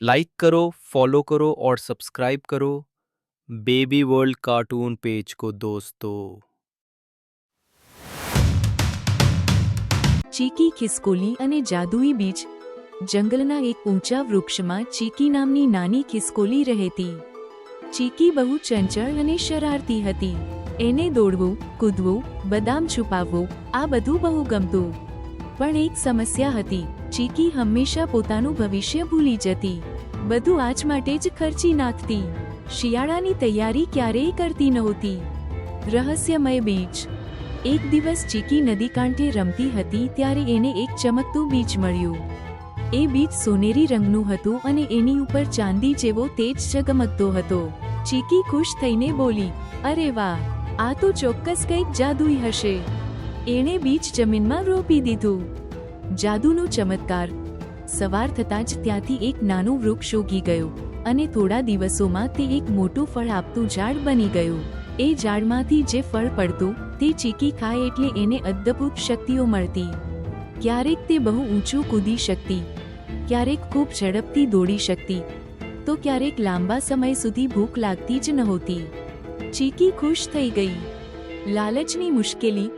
Like करो follow करो और सब्सक्राइब करो बेबी वर्ल्ड कार्टून पेज को दोस्तों ચીકી ખિસકોલી અને જાદુઈ બીજ જંગલના એક ઊંચા વૃક્ષમાં ચીકી નામની નાની ખિસકોલી રહેતી ચીકી બહુ ચંચળ અને શરારતી હતી એને દોડવું કૂદવું બદામ છુપાવવું આ બધું બહુ ગમતું પણ એક સમસ્યા હતી ચીકી હંમેશા પોતાનું ભવિષ્ય ભૂલી જતી. બધું આજ માટે જ ખર્ચી નાખતી. શિયાળાની તૈયારી ક્યારેય કરતી નહોતી. રહસ્યમય બીજ એક દિવસ ચીકી નદી કાંઠે રમતી હતી ત્યારે એને એક ચમકતું બીજ મળ્યું. એ બીજ સોનેરી રંગનું હતું અને એની ઉપર ચાંદી જેવો તેજ ઝગમગતો હતો. ચીકી ખુશ થઈને બોલી, અરે વાહ, આ તો ચોક્કસ કંઈક જાદુઈ હશે. એણે બીજ જમીનમાં રોપી દીધું. જાદુનો ચમત્કાર. સવાર થતાં જ ત્યાંથી એક નાનું વૃક્ષ ઉગી ગયું અને થોડા દિવસોમાં તે એક મોટું ફળ આપતું ઝાડ બની ગયું. એ ઝાડમાંથી જે ફળ પડતું, તે ચીકી ખાય એટલે એને અદ્ભુત શક્તિઓ મળતી. ક્યારેક તે બહુ ઊંચું કૂદી શકતી, ક્યારેક ખૂબ ઝડપથી દોડી શકતી, તો ક્યારેક લાંબા સમય સુધી ભૂખ લાગતી જ નહોતી. ચીકી ખુશ થઈ ગઈ. લાલચની મુશ્કેલી.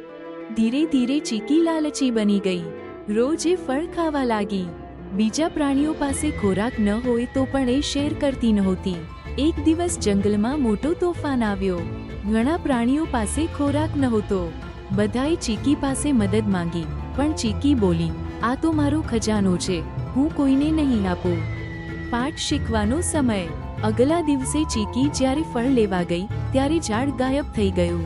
ધીરે ધીરે ચીકી લાલચી બની ગઈ. રોજ એ ફળ ખાવા લાગી. બીજા પ્રાણીઓ પાસે ખોરાક ન હોય તો પણ એ શેર કરતી નહોતી. એક દિવસ જંગલમાં મોટો તોફાન આવ્યો. ઘણા પ્રાણીઓ પાસે ખોરાક નહોતો. બધાએ ચીકી પાસે મદદ માંગી, પણ ચીકી બોલી, આ તો મારો ખજાનો છે. હું કોઈને નહીં આપું. પાઠ શીખવાનો સમય. અગલા દિવસે ચીકી જ્યારે ફળ લેવા ગઈ, ત્યારે ઝાડ ગાયબ થઈ ગયું.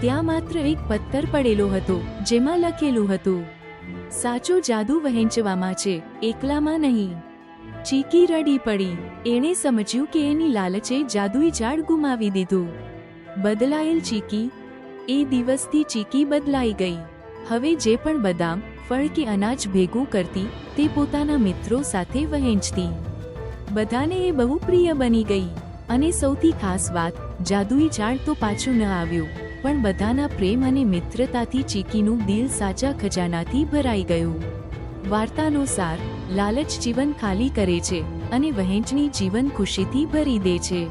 ત્યાં માત્ર એક પથ્થર પડેલો હતો, જેમાં લખેલું હતું સાચો જાદુ વહેંચવામાં છે, એકલામાં નહીં. ચીકી રડી પડી, એણે સમજ્યું કે એની લાલચે જાદુઈ ઝાડ ગુમાવી દીધું. બદલાયેલ ચીકી, એ દિવસથી ચીકી બદલાઈ ગઈ. હવે જે પણ બદામ, ફળ કે અનાજ ભેગું કરતી, તે પોતાના મિત્રો સાથે વહેંચતી. બધાને એ બહુ પ્રિય બની ગઈ. અને સૌથી ખાસ વાત, જાદુઈ ઝાડ તો પાછું ન આવ્યું. પણ બધાના પ્રેમ અને મિત્રતાથી ચીકીનું દિલ સાચા ખજાનાથી ભરાઈ ગયું. વાર્તાનો સાર લાલચ જીવન ખાલી કરે છે અને વહેંચણી જીવન ખુશીથી ભરી દે છે.